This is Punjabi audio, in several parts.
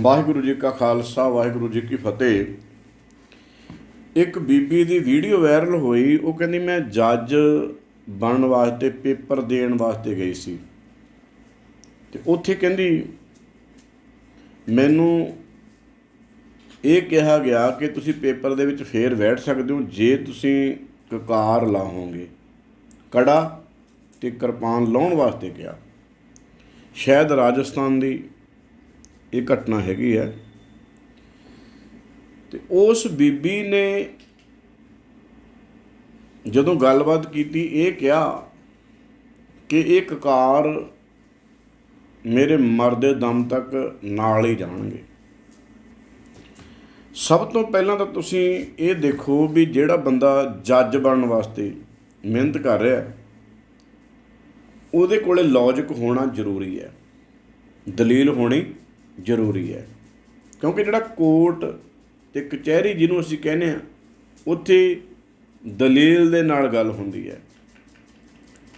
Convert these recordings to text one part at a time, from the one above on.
ਵਾਹਿਗੁਰੂ ਜੀ ਕਾ ਖਾਲਸਾ, ਵਾਹਿਗੁਰੂ ਜੀ ਕੀ ਫਤਿਹ। ਇੱਕ ਬੀਬੀ ਦੀ ਵੀਡੀਓ ਵਾਇਰਲ ਹੋਈ, ਉਹ ਕਹਿੰਦੀ ਮੈਂ ਜੱਜ ਬਣਨ ਵਾਸਤੇ, ਪੇਪਰ ਦੇਣ ਵਾਸਤੇ ਗਈ ਸੀ। ਤੇ ਉੱਥੇ ਕਹਿੰਦੀ, ਮੈਨੂੰ ਇਹ ਕਿਹਾ ਗਿਆ ਕਿ ਤੁਸੀਂ ਪੇਪਰ ਦੇ ਵਿੱਚ ਫੇਰ ਬੈਠ ਸਕਦੇ ਹੋ, ਜੇ ਤੁਸੀਂ ਕਕਾਰ ਲਾਹੋਗੇ। ਕੜਾ ਤੇ ਕਿਰਪਾਨ ਲਾਉਣ ਵਾਸਤੇ ਗਿਆ ਸ਼ਾਇਦ ਰਾਜਸਥਾਨ ਦੀ ਇਹ ਘਟਨਾ ਹੈਗੀ ਹੈ। ਤੇ ਉਸ ਬੀਬੀ ਨੇ ਜਦੋਂ ਗੱਲਬਾਤ ਕੀਤੀ, ਇਹ ਕਿਹਾ ਕਿ ਇਹ ਕਕਾਰ ਮੇਰੇ ਮਰਦੇ ਦਮ ਤੱਕ ਨਾਲ ਹੀ ਜਾਣਗੇ। ਸਭ ਤੋਂ ਪਹਿਲਾਂ ਤਾਂ ਤੁਸੀਂ ਇਹ ਦੇਖੋ ਵੀ ਜਿਹੜਾ ਬੰਦਾ ਜੱਜ ਬਣਨ ਵਾਸਤੇ ਮਿਹਨਤ ਕਰ ਰਿਹਾ, ਉਹਦੇ ਕੋਲੇ ਲੌਜੀਕ ਹੋਣਾ ਜ਼ਰੂਰੀ ਹੈ। ਦਲੀਲ ਹੋਣੀ ਜ਼ਰੂਰੀ ਹੈ। ਕਿਉਂਕਿ ਜਿਹੜਾ ਕੋਰਟ ਤੇ ਕਚਹਿਰੀ ਜਿਹਨੂੰ ਅਸੀਂ ਕਹਿੰਦੇ ਆ ਉੱਥੇ ਦਲੀਲ ਦੇ ਨਾਲ ਗੱਲ ਹੁੰਦੀ ਹੈ।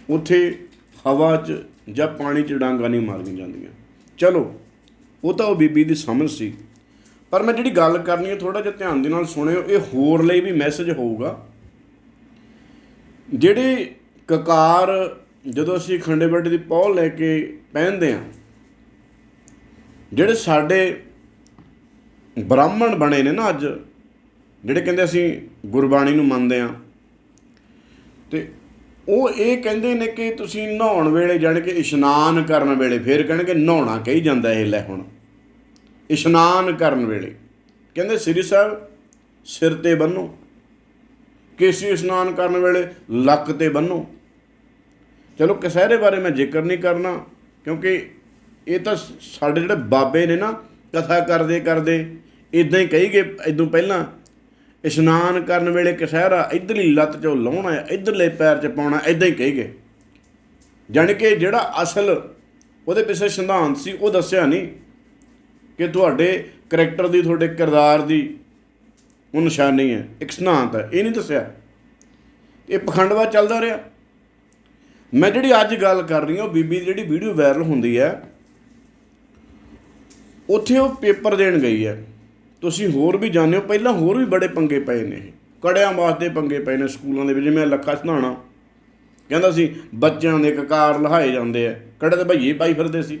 ਉੱਥੇ ਹਵਾ 'ਚ ਜਾਂ ਪਾਣੀ 'ਚ ਡਾਂਗਾ ਨਹੀਂ ਮਾਰੀਆਂ ਜਾਂਦੀਆਂ। ਚਲੋ, ਉਹ ਤਾਂ ਉਹ ਬੀਬੀ ਦੀ ਸਮਝ ਸੀ। ਪਰ ਮੈਂ ਜਿਹੜੀ ਗੱਲ ਕਰਨੀ ਹੈ ਥੋੜਾ ਜਿਹਾ ਧਿਆਨ ਦੇ ਨਾਲ ਸੁਣਿਓ, ਇਹ ਹੋਰ ਲਈ ਵੀ ਮੈਸੇਜ ਹੋਊਗਾ। ਜਿਹੜੇ ਕਕਾਰ ਜਦੋਂ ਅਸੀਂ ਖੰਡੇ ਬੱਡੇ ਦੀ ਪੌਲ ਲੈ ਕੇ ਪਹਿਨਦੇ ਆ ਜਿਹੜੇ ਸਾਡੇ ਬ੍ਰਾਹਮਣ ਬਣੇ ਨੇ ਨਾ ਅੱਜ, ਜਿਹੜੇ ਕਹਿੰਦੇ ਅਸੀਂ ਗੁਰਬਾਣੀ ਨੂੰ ਮੰਨਦੇ ਆ ਤੇ ਉਹ ਇਹ ਕਹਿੰਦੇ ਨੇ ਕਿ ਤੁਸੀਂ ਨਹਾਉਣ ਵੇਲੇ ਜਾਣੀ ਕਿ ਇਸ਼ਨਾਨ ਕਰਨ ਵੇਲੇ, ਫਿਰ ਕਹਿਣਗੇ ਨਹਾਉਣਾ ਕਹੀ ਜਾਂਦਾ ਇਹ ਲੈ ਹੁਣ, ਇਸ਼ਨਾਨ ਕਰਨ ਵੇਲੇ। ਕਹਿੰਦੇ ਸ੍ਰੀ ਸਾਹਿਬ, ਸਿਰ ਤੇ ਬੰਨੋ, ਕੇਸੀ ਇਸ਼ਨਾਨ ਕਰਨ ਵੇਲੇ ਲੱਕ ਤੇ ਬੰਨੋ। ਚਲੋ ਕਸਹਿਰੇ ਬਾਰੇ ਮੈਂ ਜ਼ਿਕਰ ਨਹੀਂ ਕਰਨਾ, ਕਿਉਂਕਿ ਇਹ ਤਾਂ ਸਾਡੇ ਜਿਹੜੇ ਬਾਬੇ ਨੇ ਨਾ, ਕਥਾ ਕਰਦੇ ਕਰਦੇ ਇਦਾਂ ਹੀ ਕਹੀ ਗਏ ਇਦੋਂ ਪਹਿਲਾਂ, ਇਸ਼ਨਾਨ ਕਰਨ ਵੇਲੇ ਕਸਹਿਰਾ ਇਧਰਲੀ ਲੱਤ 'ਚੋਂ ਲਾਉਣਾ ਹੈ ਇਧਰਲੇ ਪੈਰ 'ਚ ਪਾਉਣਾ ਇਦਾਂ ਹੀ ਕਹੀ ਗਏ। ਜਾਣੀ ਕਿ ਜਿਹੜਾ ਅਸਲ ਉਹਦੇ ਪਿੱਛੇ ਸਿਧਾਂਤ ਸੀ, ਉਹ ਦੱਸਿਆ ਨਹੀਂ ਕਿ ਤੁਹਾਡੇ ਕਰੈਕਟਰ ਦੀ, ਤੁਹਾਡੇ ਕਿਰਦਾਰ ਦੀ ਉਹ ਨਿਸ਼ਾਨੀ ਹੈ, ਇੱਕ ਸਿਧਾਂਤ ਹੈ, ਇਹ ਨਹੀਂ ਦੱਸਿਆ। ਇਹ ਪਖੰਡਵਾ ਚੱਲਦਾ ਰਿਹਾ। ਮੈਂ ਜਿਹੜੀ ਅੱਜ ਗੱਲ ਕਰ ਰਹੀ ਹਾਂ, ਉਹ ਬੀਬੀ ਦੀ ਜਿਹੜੀ ਵੀਡੀਓ ਵਾਇਰਲ ਹੁੰਦੀ ਹੈ ਉੱਥੇ ਉਹ ਪੇਪਰ ਦੇਣ ਗਈ ਹੈ। ਤੁਸੀਂ ਹੋਰ ਵੀ ਜਾਣਦੇ ਹੋ। ਪਹਿਲਾਂ ਹੋਰ ਵੀ ਬੜੇ ਪੰਗੇ ਪਏ ਨੇ ਕੜਿਆਂ ਵਾਸਤੇ ਪੰਗੇ ਪਏ ਨੇ ਸਕੂਲਾਂ ਦੇ ਵਿੱਚ। ਜਿਵੇਂ ਲੱਖਾ ਸਧਾਣਾ। ਕਹਿੰਦਾ ਸੀ, ਬੱਚਿਆਂ ਦੇ ਕਕਾਰ ਲਹਾਏ ਜਾਂਦੇ ਆ। ਕੜੇ ਤੇ ਭਈਏ ਪਾਈ ਫਿਰਦੇ ਸੀ।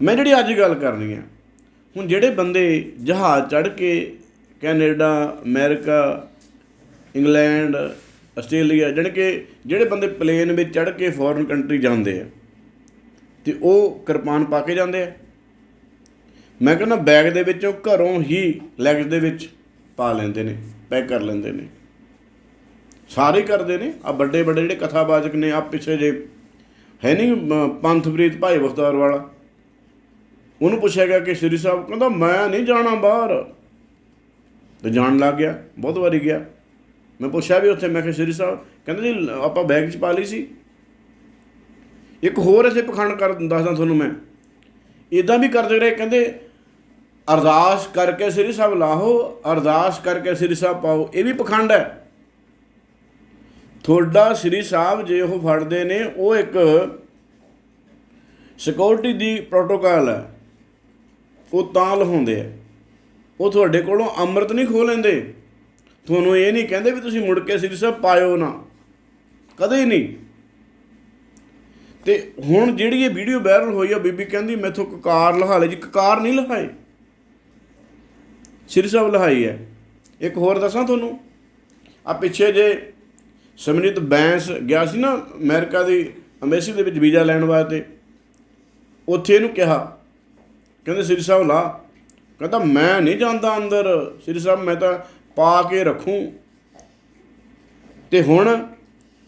ਮੈਂ ਜਿਹੜੀ ਅੱਜ ਗੱਲ ਕਰਨੀ ਆ, ਹੁਣ ਜਿਹੜੇ ਬੰਦੇ ਜਹਾਜ਼ ਚੜ੍ਹ ਕੇ ਕੈਨੇਡਾ, ਅਮਰੀਕਾ, ਇੰਗਲੈਂਡ, ਆਸਟ੍ਰੇਲੀਆ, ਜਾਣੀ ਕਿ ਜਿਹੜੇ ਬੰਦੇ ਪਲੇਨ ਵਿੱਚ ਚੜ੍ਹ ਕੇ ਫੋਰਨ ਕੰਟਰੀ ਜਾਂਦੇ ਆ, ਤੇ ਉਹ ਕਿਰਪਾਨ ਪਾ ਕੇ ਜਾਂਦੇ ਆ। ਮੈਂ ਕਹਿੰਦਾ ਬੈਗ ਦੇ ਵਿੱਚੋਂ ਘਰੋਂ ਹੀ ਲੈਗਸ ਦੇ ਵਿੱਚ ਪਾ ਲੈਂਦੇ ਨੇ ਪੈਕ ਕਰ ਲੈਂਦੇ ਨੇ। ਸਾਰੇ ਕਰਦੇ ਨੇ। ਆ ਵੱਡੇ ਵੱਡੇ ਜਿਹੜੇ ਕਥਾਵਾਚਕ ਨੇ ਆ ਪਿੱਛੇ ਜੇ ਹੈ ਨਹੀਂ ਮ- ਪੰਥਪ੍ਰੀਤ ਭਾਈ ਬਖਤਾਰ ਵਾਲਾ। ਉਹਨੂੰ ਪੁੱਛਿਆ ਗਿਆ ਕਿ ਸ਼੍ਰੀ ਸਾਹਿਬ, ਕਹਿੰਦਾ ਮੈਂ ਨਹੀਂ ਜਾਣਾ ਬਾਹਰ। ਤੇ ਜਾਣ ਲੱਗ ਗਿਆ, ਬਹੁਤ ਵਾਰੀ ਗਿਆ। ਮੈਂ ਪੁੱਛਿਆ ਵੀ ਉੱਥੇ, ਮੈਂ ਕਿਹਾ ਸ਼੍ਰੀ ਸਾਹਿਬ, ਕਹਿੰਦਾ ਜੀ, ਆਪਾਂ ਬੈਗ 'ਚ ਪਾ ਲਈ ਸੀ। ਇੱਕ ਹੋਰ ਇੱਥੇ ਪਖੰਡ ਕਰ ਦੱਸਦਾ ਤੁਹਾਨੂੰ ਮੈਂ। ਇਦਾਂ ਵੀ ਕਰਦੇ ਰਹੇ, ਕਹਿੰਦੇ ਅਰਦਾਸ ਕਰਕੇ ਸ੍ਰੀ ਸਾਹਿਬ ਲਾਹੋ, ਅਰਦਾਸ ਕਰਕੇ ਸ੍ਰੀ ਸਾਹਿਬ ਪਾਓ, ਇਹ ਵੀ ਪਖੰਡ ਹੈ। ਤੁਹਾਡਾ ਸ੍ਰੀ ਸਾਹਿਬ ਜੇ ਉਹ ਫੜਦੇ ਨੇ, ਉਹ ਇੱਕ ਸਿਕਿਉਰਿਟੀ ਦੀ ਪ੍ਰੋਟੋਕਾਲ ਹੈ। ਉਹ ਤਾਂ ਲਹਾਉਂਦੇ ਆ। ਉਹ ਤੁਹਾਡੇ ਕੋਲੋਂ ਅੰਮ੍ਰਿਤ ਨਹੀਂ ਖੋ ਲੈਂਦੇ। ਤੁਹਾਨੂੰ ਇਹ ਨਹੀਂ ਕਹਿੰਦੇ ਵੀ ਤੁਸੀਂ ਮੁੜ ਕੇ ਸ੍ਰੀ ਸਾਹਿਬ ਪਾਇਓ ਨਾ। ਕਦੇ ਨਹੀਂ। ਤੇ ਹੁਣ ਜਿਹੜੀ ਇਹ ਵੀਡੀਓ ਵਾਇਰਲ ਹੋਈ ਆ, ਬੀਬੀ ਕਹਿੰਦੀ, ਮੈਥੋਂ ਕਕਾਰ ਲਹਾ ਲੈ ਜੀ, ਕਕਾਰ ਨਹੀਂ ਲਹਾਏ? ਸ੍ਰੀ ਸਾਹਿਬ ਲਹਾਈ ਹੈ। ਇੱਕ ਹੋਰ ਦੱਸਾਂ ਤੁਹਾਨੂੰ। ਆ ਪਿੱਛੇ ਜੇ ਸਮਰਿਤ ਬੈਂਸ ਗਿਆ ਸੀ ਨਾ ਅਮਰੀਕਾ ਦੀ ਅੰਬੈਸੀ ਦੇ ਵਿੱਚ ਵੀਜ਼ਾ ਲੈਣ ਵਾਸਤੇ, ਉੱਥੇ ਇਹਨੂੰ ਕਿਹਾ। ਕਹਿੰਦੇ ਸ੍ਰੀ ਸਾਹਿਬ ਲਾ। ਕਹਿੰਦਾ, ਮੈਂ ਨਹੀਂ ਜਾਂਦਾ ਅੰਦਰ। ਸ੍ਰੀ ਸਾਹਿਬ, ਮੈਂ ਤਾਂ ਪਾ ਕੇ ਰੱਖੂੰ। ਤੇ ਹੁਣ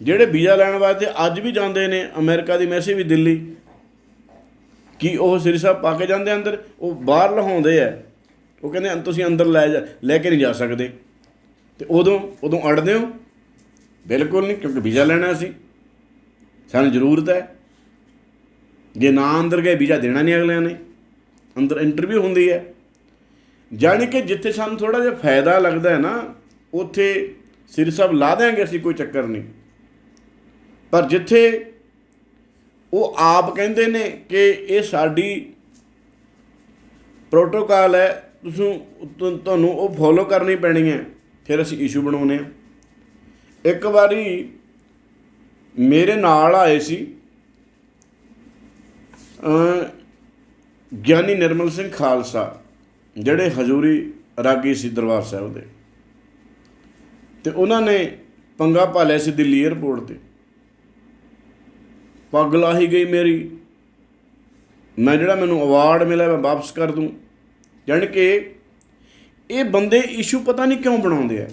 ਜਿਹੜੇ ਵੀਜ਼ਾ ਲੈਣ ਵਾਸਤੇ ਅੱਜ ਵੀ ਜਾਂਦੇ ਨੇ, ਅਮਰੀਕਾ ਦੀ ਮੈਸੀ ਵੀ ਦਿੱਲੀ, ਕੀ ਉਹ ਸ੍ਰੀ ਸਾਹਿਬ ਪਾ ਕੇ ਜਾਂਦੇ ਅੰਦਰ? ਉਹ ਬਾਹਰ ਲਹਾਉਂਦੇ ਆ। ਉਹ ਕਹਿੰਦੇ ਤੁਸੀਂ ਅੰਦਰ ਲੈ ਜਾ, ਲੈ ਕੇ ਨਹੀਂ ਜਾ ਸਕਦੇ। ਤੇ ਉਦੋਂ ਉਦੋਂ ਅੜਦੇ ਹੋ? ਬਿਲਕੁਲ ਨਹੀਂ, ਕਿਉਂਕਿ ਵੀਜ਼ਾ ਲੈਣਾ ਸੀ। ਸਾਨੂੰ ਜ਼ਰੂਰਤ ਹੈ। ਜੇ ਨਾ ਅੰਦਰ ਗਏ, ਵੀਜ਼ਾ ਦੇਣਾ ਨਹੀਂ ਅਗਲਿਆਂ ਨੇ। ਅੰਦਰ ਇੰਟਰਵਿਊ ਹੁੰਦੀ ਹੈ। ਜਾਣੀ ਕਿ ਜਿੱਥੇ ਸਾਨੂੰ ਥੋੜਾ ਜਿਹਾ ਫਾਇਦਾ ਲੱਗਦਾ ਹੈ ਨਾ, ਉੱਥੇ ਸਿਰ ਸਾਹਿਬ ਲਾ ਦਿਆਂਗੇ ਅਸੀਂ, ਕੋਈ ਚੱਕਰ ਨਹੀਂ। ਪਰ ਜਿੱਥੇ ਉਹ ਆਪ ਕਹਿੰਦੇ ਨੇ ਕਿ ਇਹ ਸਾਡੀ ਪ੍ਰੋਟੋਕਾਲ ਹੈ ਤੁਸੀਂ ਤੁਹਾਨੂੰ ਉਹ ਫੋਲੋ ਕਰਨੀ ਪੈਣੀ ਹੈ ਫਿਰ ਅਸੀਂ ਇਸ਼ੂ ਬਣਾਉਨੇ ਆ ਇੱਕ ਵਾਰੀ ਮੇਰੇ ਨਾਲ ਆਏ ਸੀ ਗਿਆਨੀ ਨਿਰਮਲ ਸਿੰਘ ਖਾਲਸਾ, ਜਿਹੜੇ ਹਜ਼ੂਰੀ ਰਾਗੀ ਸੀ ਦਰਬਾਰ ਸਾਹਿਬ ਦੇ। ਤੇ ਉਹਨਾਂ ਨੇ ਪੰਗਾ ਪਾਲਿਆ ਸੀ ਦਿੱਲੀ 에ਅਰਪੋਰਟ ਤੇ। ਪੱਗ ਲਾਹੀ ਗਈ ਮੇਰੀ। ਮੈਂ ਜਿਹੜਾ ਮੈਨੂੰ ਅਵਾਰਡ ਮਿਲਿਆ, ਮੈਂ ਵਾਪਸ ਕਰ ਦੂੰ। ਜਾਣੀ ਕਿ ਇਹ ਬੰਦੇ ਇਸ਼ੂ ਪਤਾ ਨਹੀਂ ਕਿਉਂ ਬਣਾਉਂਦੇ ਆ।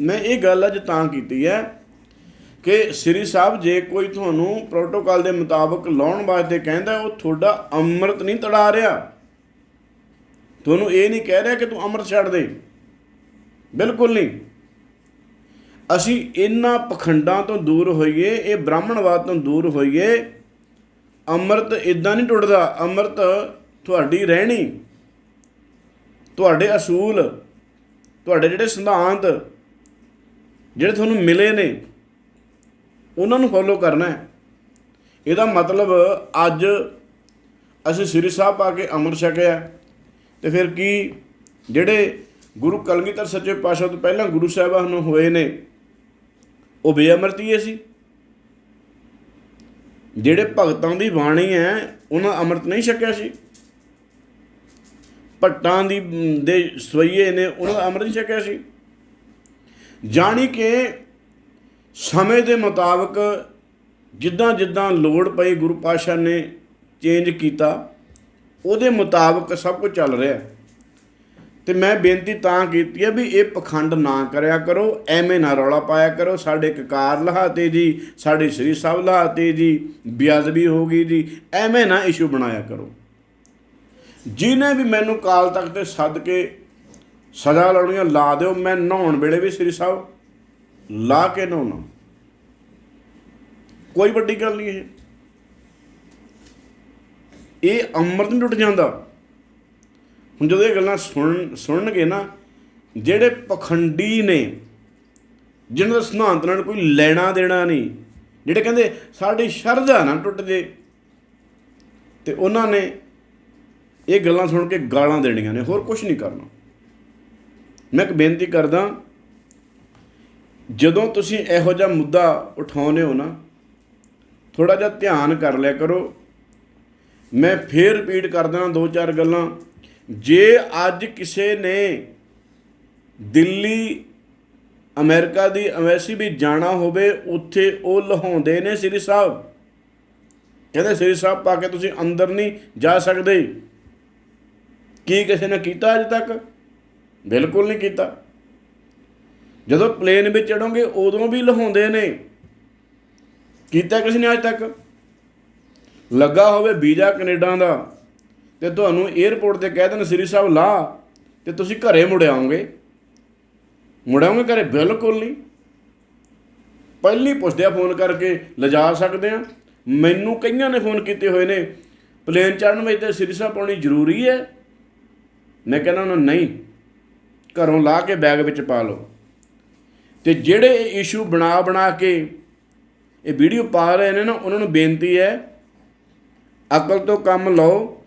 ਮੈਂ ਇਹ ਗੱਲ ਅੱਜ ਤਾਂ ਕੀਤੀ ਹੈ ਕਿ ਸ੍ਰੀ ਸਾਹਿਬ ਜੇ ਕੋਈ ਤੁਹਾਨੂੰ ਪ੍ਰੋਟੋਕਾਲ ਦੇ ਮੁਤਾਬਕ ਲਾਉਣ ਵਾਸਤੇ ਕਹਿੰਦਾ, ਉਹ ਤੁਹਾਡਾ ਅੰਮ੍ਰਿਤ ਨਹੀਂ ਤੜਾ ਰਿਹਾ। ਤੁਹਾਨੂੰ ਇਹ ਨਹੀਂ ਕਹਿ ਰਿਹਾ ਕਿ ਤੂੰ ਅੰਮ੍ਰਿਤ ਛੱਡ ਦੇ। ਬਿਲਕੁਲ ਨਹੀਂ। ਅਸੀਂ ਇਹਨਾਂ ਪਖੰਡਾਂ ਤੋਂ ਦੂਰ ਹੋਈਏ, ਇਹ ਬ੍ਰਾਹਮਣਵਾਦ ਤੋਂ ਦੂਰ ਹੋਈਏ। ਅੰਮ੍ਰਿਤ ਇਦਾਂ ਨਹੀਂ ਟੁੱਟਦਾ, ਅੰਮ੍ਰਿਤ ਤੁਹਾਡੀ ਰਹਿਣੀ। ਤੁਹਾਡੇ ਅਸੂਲ, ਤੁਹਾਡੇ ਜਿਹੜੇ ਸਿਧਾਂਤ ਜਿਹੜੇ ਤੁਹਾਨੂੰ ਮਿਲੇ ਨੇ, ਉਹਨਾਂ ਨੂੰ ਫੋਲੋ ਕਰਨਾ ਹੈ। ਇਹਦਾ ਮਤਲਬ ਅੱਜ ਅਸੀਂ ਸ੍ਰੀ ਸਾਹਿਬ ਪਾ ਕੇ ਅੰਮ੍ਰਿਤ ਛਕਿਆ ਤੇ ਫਿਰ ਕੀ ਜਿਹੜੇ ਗੁਰੂ ਕਲਗੀਧਰ ਸੱਚੇ ਪਾਤਸ਼ਾਹ ਤੋਂ ਪਹਿਲਾਂ ਗੁਰੂ ਸਾਹਿਬਾਨ ਨੂੰ ਹੋਏ ਨੇ, ਉਹ ਬੇਅਮਰਤੀਏ ਸੀ। ਜਿਹੜੇ ਭਗਤਾਂ ਦੀ ਬਾਣੀ ਹੈ, ਉਹਨਾਂ ਅੰਮ੍ਰਿਤ ਨਹੀਂ ਛਕਿਆ ਸੀ। ਭੱਟਾਂ ਦੀ ਦੇ ਸਵਈਏ ਨੇ, ਉਹਨਾਂ ਦਾ ਅੰਮ੍ਰਿਤ ਛਕਿਆ ਸੀ। ਜਾਣੀ ਕਿ ਸਮੇਂ ਦੇ ਮੁਤਾਬਕ ਜਿੱਦਾਂ ਜਿੱਦਾਂ ਲੋੜ ਪਈ ਗੁਰੂ ਪਾਤਸ਼ਾਹ ਨੇ ਚੇਂਜ ਕੀਤਾ, ਉਹਦੇ ਮੁਤਾਬਕ ਸਭ ਕੁਝ ਚੱਲ ਰਿਹਾ। ਹੈ। ਤੇ ਮੈਂ ਬੇਨਤੀ ਤਾਂ ਕੀਤੀ ਹੈ ਵੀ ਇਹ ਪਖੰਡ ਨਾ ਕਰਿਆ ਕਰੋ, ਐਵੇਂ ਨਾ ਰੌਲਾ ਪਾਇਆ ਕਰੋ। ਸਾਡੇ ਕਕਾਰ ਲਹਾਤੇ ਜੀ, ਸਾਡੇ ਸ੍ਰੀ ਸਾਹਿਬ ਲਹਾਤੇ ਜੀ ਬਿਆਦਬੀ ਹੋ ਗਈ ਜੀ, ਐਵੇਂ ਨਾ ਇਸ਼ੂ ਬਣਾਇਆ ਕਰੋ। ਜਿਹਨੇ ਵੀ ਮੈਨੂੰ ਕਾਲ ਤੱਕ ਤੇ ਸੱਦ ਕੇ ਸਜ਼ਾ ਲਾਉਣੀਆਂ ਲਾ ਦਿਓ, ਮੈਂ ਨਹਾਉਣ ਵੇਲੇ ਵੀ ਸ੍ਰੀ ਸਾਹਿਬ ਲਾ ਕੇ ਨਹਾਉਣਾ ਕੋਈ ਵੱਡੀ ਗੱਲ ਨਹੀਂ ਇਹ। ਇਹ ਅੰਮ੍ਰਿਤ ਨਹੀਂ ਟੁੱਟ ਜਾਂਦਾ। ਹੁਣ ਜਦੋਂ ਇਹ ਗੱਲਾਂ ਸੁਣ, ਸੁਣਨਗੇ ਨਾ, ਜਿਹੜੇ ਪਖੰਡੀ ਨੇ ਜਿਹਨਾਂ ਦਾ ਸਿਧਾਂਤ ਨਾਲ ਕੋਈ ਲੈਣਾ ਦੇਣਾ ਨਹੀਂ, ਜਿਹੜੇ ਕਹਿੰਦੇ ਸਾਡੀ ਸ਼ਰਧਾ ਨਾ ਟੁੱਟ ਜੇ ਤੇ ਉਹਨਾਂ ਨੇ ਇਹ ਗੱਲਾਂ ਸੁਣ ਕੇ ਗਾਲਾਂ ਦੇਣੀਆਂ ਨੇ, ਹੋਰ ਕੁਝ ਨਹੀਂ ਕਰਨਾ। ਮੈਂ ਇੱਕ ਬੇਨਤੀ ਕਰਦਾ, ਜਦੋਂ ਤੁਸੀਂ ਇਹੋ ਜਿਹਾ ਮੁੱਦਾ ਉਠਾਉਂਦੇ ਹੋ ਨਾ ਥੋੜਾ ਜਿਹਾ ਧਿਆਨ ਕਰ ਲਿਆ ਕਰੋ। ਮੈਂ ਫੇਰ ਰਿਪੀਟ ਕਰਦਾ ਦੋ ਚਾਰ ਗੱਲਾਂ। ਜੇ ਅੱਜ ਕਿਸੇ ਨੇ ਦਿੱਲੀ, ਅਮਰੀਕਾ ਦੀ ਐਮਬੈਸੀ ਵੀ ਜਾਣਾ ਹੋਵੇ, ਉੱਥੇ ਉਹ ਲਹਾਉਂਦੇ ਨੇ ਸ੍ਰੀ ਸਾਹਿਬ। ਕਹਿੰਦੇ ਸ੍ਰੀ ਸਾਹਿਬ ਪਾ ਕੇ ਤੁਸੀਂ ਅੰਦਰ ਨਹੀਂ ਜਾ ਸਕਦੇ। ਕੀ ਕਿਸੇ ਨੇ ਕੀਤਾ ਅਜੇ ਤੱਕ? ਬਿਲਕੁਲ ਨਹੀਂ ਕੀਤਾ। ਜਦੋਂ ਪਲੇਨ ਵਿੱਚ ਚੜੋਗੇ ਉਦੋਂ ਵੀ ਲਹਾਉਂਦੇ ਨੇ। ਕੀਤਾ ਕਿਸੇ ਨੇ ਅੱਜ ਤੱਕ? ਲੱਗਾ ਹੋਵੇ ਵੀਜ਼ਾ ਕੈਨੇਡਾ ਦਾ, ਤੇ ਤੁਹਾਨੂੰ 에ਅਰਪੋਰਟ ਤੇ ਕਹਿ ਦੇਣ, ਸ੍ਰੀ ਸਾਹਿਬ, ਲਾ, ਤੇ ਤੁਸੀਂ ਘਰੇ ਮੁੜ ਆਓਗੇ। ਮੁੜ ਆਓਗੇ ਘਰੇ? ਬਿਲਕੁਲ ਨਹੀਂ। ਪਹਿਲੀ ਪੁੱਛਦੇ ਆ ਫੋਨ ਕਰਕੇ, ਲਿਜਾ ਸਕਦੇ ਆ। ਮੈਨੂੰ ਕਈਆਂ ਨੇ ਫੋਨ ਕੀਤੇ ਹੋਏ ਨੇ। ਪਲੇਨ ਚੜਨ ਵਿੱਚ ਤੇ ਸ੍ਰੀ ਸਾਹਿਬ ਪਾਉਣੀ ਜ਼ਰੂਰੀ ਹੈ। ਮੈਂ ਕਹਿੰਦਾ ਉਹਨਾਂ, ਨਹੀਂ, ਘਰੋਂ ਲਾ ਕੇ ਬੈਗ ਵਿੱਚ ਪਾ ਲਓ। ਤੇ ਜਿਹੜੇ ਇਹ ਇਸ਼ੂ ਬਣਾ ਬਣਾ ਕੇ ਇਹ ਵੀਡੀਓ ਪਾ ਰਹੇ ਨੇ ਨਾ, ਉਹਨਾਂ ਨੂੰ ਬੇਨਤੀ ਹੈ, ਅਕਲ ਤੋਂ ਕੰਮ ਲਓ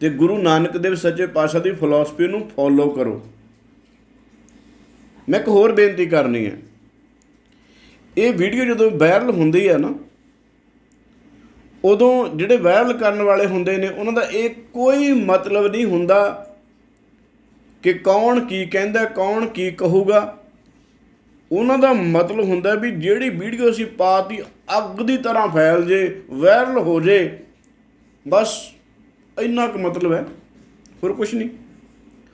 ਤੇ ਗੁਰੂ ਨਾਨਕ ਦੇਵ ਸੱਚੇ ਪਾਤਸ਼ਾਹ ਦੀ ਫਿਲਾਸਫੀ ਨੂੰ ਫੋਲੋ ਕਰੋ। ਮੈਂ ਇੱਕ ਹੋਰ ਬੇਨਤੀ ਕਰਨੀ ਹੈ। ਇਹ ਵੀਡੀਓ ਜਦੋਂ ਵਾਇਰਲ ਹੁੰਦੀ ਹੈ ਨਾ ਉਦੋਂ ਜਿਹੜੇ ਵਾਇਰਲ ਕਰਨ ਵਾਲੇ ਹੁੰਦੇ ਨੇ, ਉਹਨਾਂ ਦਾ ਇਹ ਕੋਈ ਮਤਲਬ ਨਹੀਂ ਹੁੰਦਾ ਕਿ ਕੌਣ ਕੀ ਕਹਿੰਦਾ, ਕੌਣ ਕੀ ਕਹੂਗਾ। ਉਹਨਾਂ ਦਾ ਮਤਲਬ ਹੁੰਦਾ ਵੀ ਜਿਹੜੀ ਵੀਡੀਓ ਅਸੀਂ ਪਾਤੀ, ਅੱਗ ਦੀ ਤਰ੍ਹਾਂ ਫੈਲ ਜੇ, ਵਾਇਰਲ ਹੋ ਜੇ, ਬਸ ਇੰਨਾ ਕੁ ਮਤਲਬ ਹੈ। ਹੋਰ ਕੁਝ ਨਹੀਂ।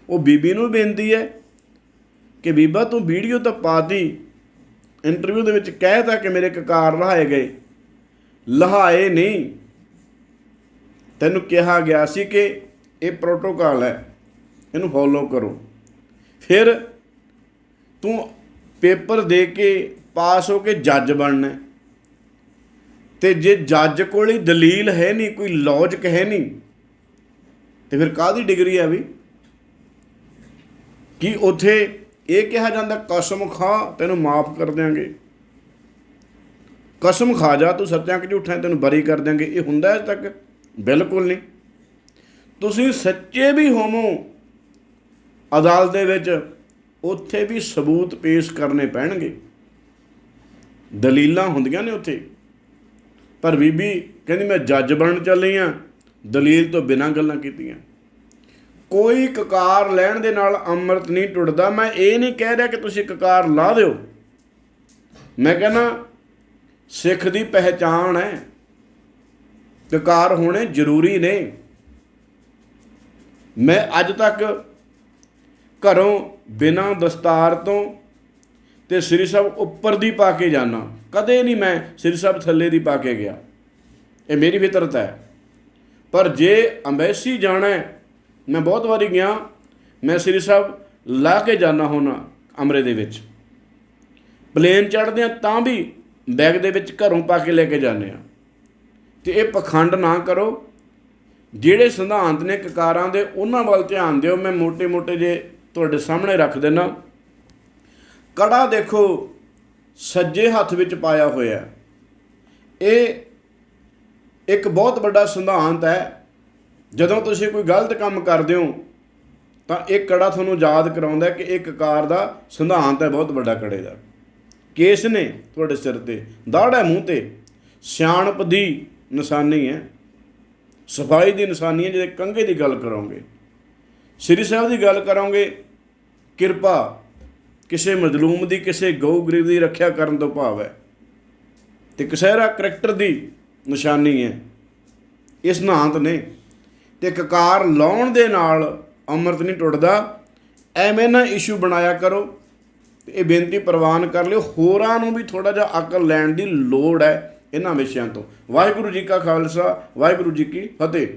ਉਹ ਬੀਬੀ ਨੂੰ ਬੇਨਤੀ ਹੈ ਕਿ ਬੀਬਾ ਤੂੰ ਵੀਡੀਓ ਤਾਂ ਪਾਤੀ, ਇੰਟਰਵਿਊ ਦੇ ਵਿੱਚ ਕਹਿਤਾ ਕਿ ਮੇਰੇ ਕਕਾਰ ਲਹਾਏ ਗਏ। ਲਹਾਏ ਨਹੀਂ। ਤੈਨੂੰ ਕਿਹਾ ਗਿਆ ਸੀ ਕਿ ਇਹ ਪ੍ਰੋਟੋਕਾਲ ਹੈ। ਇਹਨੂੰ ਫੋਲੋ ਕਰੋ। ਫਿਰ ਤੂੰ ਪੇਪਰ ਦੇ ਕੇ ਪਾਸ ਹੋ ਕੇ ਜੱਜ ਬਣਨਾ ਹੈ। ਤੇ ਜੇ ਜੱਜ ਕੋਲ ਹੀ ਦਲੀਲ ਹੈ ਨਹੀਂ, ਕੋਈ ਲੌਜਿਕ ਹੈ ਨਹੀਂ, ਤੇ ਫਿਰ ਕਾਹਦੀ ਡਿਗਰੀ ਆ ਵੀ? ਕੀ ਉਥੇ ਇਹ ਕਿਹਾ ਜਾਂਦਾ, ਕਸਮ ਖਾ, ਤੈਨੂੰ ਮਾਫ ਕਰ ਦਿਆਂਗੇ। ਕਸਮ ਖਾ ਜਾ, ਤੂੰ ਸੱਚਾਂ ਕਿ ਝੂਠਾਂ ਤੈਨੂੰ ਬਰੀ ਕਰ ਦਿਆਂਗੇ। ਇਹ ਹੁੰਦਾ ਅਜੇ ਤੱਕ? ਬਿਲਕੁਲ ਨਹੀਂ। ਤੁਸੀਂ ਸੱਚੇ ਵੀ ਹੋਵੋ, ਅਦਾਲਤ ਦੇ ਵਿੱਚ ਉੱਥੇ ਵੀ ਸਬੂਤ ਪੇਸ਼ ਕਰਨੇ ਪੈਣਗੇ। ਦਲੀਲਾਂ ਹੁੰਦੀਆਂ ਨੇ ਉੱਥੇ। ਪਰ ਬੀਬੀ, ਕਹਿੰਦੀ ਮੈਂ ਜੱਜ ਬਣਨ ਚੱਲੀ ਆ, ਦਲੀਲ ਤੋਂ ਬਿਨਾਂ ਗੱਲਾਂ ਕੀਤੀਆਂ। ਕੋਈ ਕਕਾਰ ਲੈਣ ਦੇ ਨਾਲ ਅੰਮ੍ਰਿਤ ਨਹੀਂ ਟੁੱਟਦਾ। ਮੈਂ ਇਹ ਨਹੀਂ ਕਹਿ ਰਿਹਾ ਕਿ ਤੁਸੀਂ ਕਕਾਰ ਲਾ ਦਿਓ। ਮੈਂ ਕਹਿੰਦਾ ਸਿੱਖ ਦੀ ਪਹਿਚਾਣ ਹੈ। ਕਕਾਰ ਹੋਣੇ ਜ਼ਰੂਰੀ ਨੇ। ਮੈਂ ਅੱਜ ਤੱਕ ਘਰੋਂ ਬਿਨਾਂ ਦਸਤਾਰ ਤੋਂ ਤੇ ਸ੍ਰੀ ਸਾਹਿਬ ਉੱਪਰ ਦੀ ਪਾ ਕੇ ਜਾਣਾ ਕਦੇ ਨਹੀਂ ਮੈਂ ਸ੍ਰੀ ਸਾਹਿਬ ਥੱਲੇ ਦੀ ਪਾ ਕੇ ਗਿਆ। ਇਹ ਮੇਰੀ ਫਿਤਰਤ ਹੈ। ਪਰ ਜੇ ਅੰਬੈਸੀ ਜਾਣਾ ਮੈਂ ਬਹੁਤ ਵਾਰੀ ਗਿਆ। ਮੈਂ ਸ੍ਰੀ ਸਾਹਿਬ ਲਾ ਕੇ ਜਾਣਾ ਹੋਣਾ ਅਮਰੇ ਦੇ ਵਿੱਚ। ਪਲੇਨ ਚੜ੍ਹਦੇ ਆ ਤਾਂ ਵੀ ਬੈਗ ਦੇ ਵਿੱਚ ਘਰੋਂ ਪਾ ਕੇ ਲੈ ਕੇ ਜਾਂਦੇ ਆ। ਤੇ ਇਹ ਪਖੰਡ ਨਾ ਕਰੋ। ਜਿਹੜੇ ਸਿਧਾਂਤ ਨੇ ਕਕਾਰਾਂ ਦੇ, ਉਹਨਾਂ ਵੱਲ ਧਿਆਨ ਦਿਓ। ਮੈਂ ਮੋٹے-ਮੋٹے ਜੇ ਤੁਹਾਡੇ ਸਾਹਮਣੇ ਰੱਖ ਦੇਣਾ ਕੜਾ ਦੇਖੋ, ਸੱਜੇ ਹੱਥ ਵਿੱਚ ਪਾਇਆ ਹੋਇਆ ਇਹ ਇੱਕ ਬਹੁਤ ਵੱਡਾ ਸਿਧਾਂਤ ਹੈ। ਜਦੋਂ ਤੁਸੀਂ ਕੋਈ ਗਲਤ ਕੰਮ ਕਰਦੇ ਹੋ, ਤਾਂ ਇਹ ਕੜਾ ਤੁਹਾਨੂੰ ਯਾਦ ਕਰਾਉਂਦਾ ਕਿ ਇਹ ਕਕਾਰ ਦਾ ਸਿਧਾਂਤ ਹੈ, ਬਹੁਤ ਵੱਡਾ ਕੜੇ ਦਾ। ਕੇਸ ਨੇ ਤੁਹਾਡੇ ਸਿਰ ਤੇ? ਦਾੜ ਹੈ ਮੂੰਹ ਤੇ। ਸਿਆਣਪ ਦੀ ਨਿਸ਼ਾਨੀ ਹੈ। ਸਫ਼ਾਈ ਦੀ ਨਿਸ਼ਾਨੀ ਹੈ ਜੇ ਕੰਘੇ ਦੀ ਗੱਲ ਕਰੋਗੇ। ਸ੍ਰੀ ਸਾਹਿਬ ਦੀ ਗੱਲ ਕਰੋਗੇ, ਕਿਰਪਾ ਕਿਸੇ ਮਜ਼ਲੂਮ ਦੀ, ਕਿਸੇ ਗਊ ਗਰੀਬ ਦੀ ਰੱਖਿਆ ਕਰਨ ਤੋਂ ਭਾਵ ਹੈ। ਤੇ ਕਸਹਿਰਾ ਕਰੈਕਟਰ ਦੀ ਨਿਸ਼ਾਨੀ ਹੈ। ਇਸ ਨਾਂਤ ਨੇ ਤੇ ਕਕਾਰ ਲਾਉਣ ਦੇ ਨਾਲ ਅੰਮ੍ਰਿਤ ਨਹੀਂ ਟੁੱਟਦਾ। ਐਵੇਂ ਨਾ ਇਸ਼ੂ ਬਣਾਇਆ ਕਰੋ। ਇਹ ਬੇਨਤੀ ਪ੍ਰਵਾਨ ਕਰ ਲਿਓ। ਹੋਰਾਂ ਨੂੰ ਵੀ ਥੋੜਾ ਜਿਹਾ ਅਕਲ ਲੈਣ ਦੀ ਲੋੜ ਹੈ ਇਹਨਾਂ ਵਿਸ਼ਿਆਂ ਤੋਂ। ਵਾਹਿਗੁਰੂ ਜੀ ਕਾ ਖਾਲਸਾ, ਵਾਹਿਗੁਰੂ ਜੀ ਕੀ ਫਤਿਹ।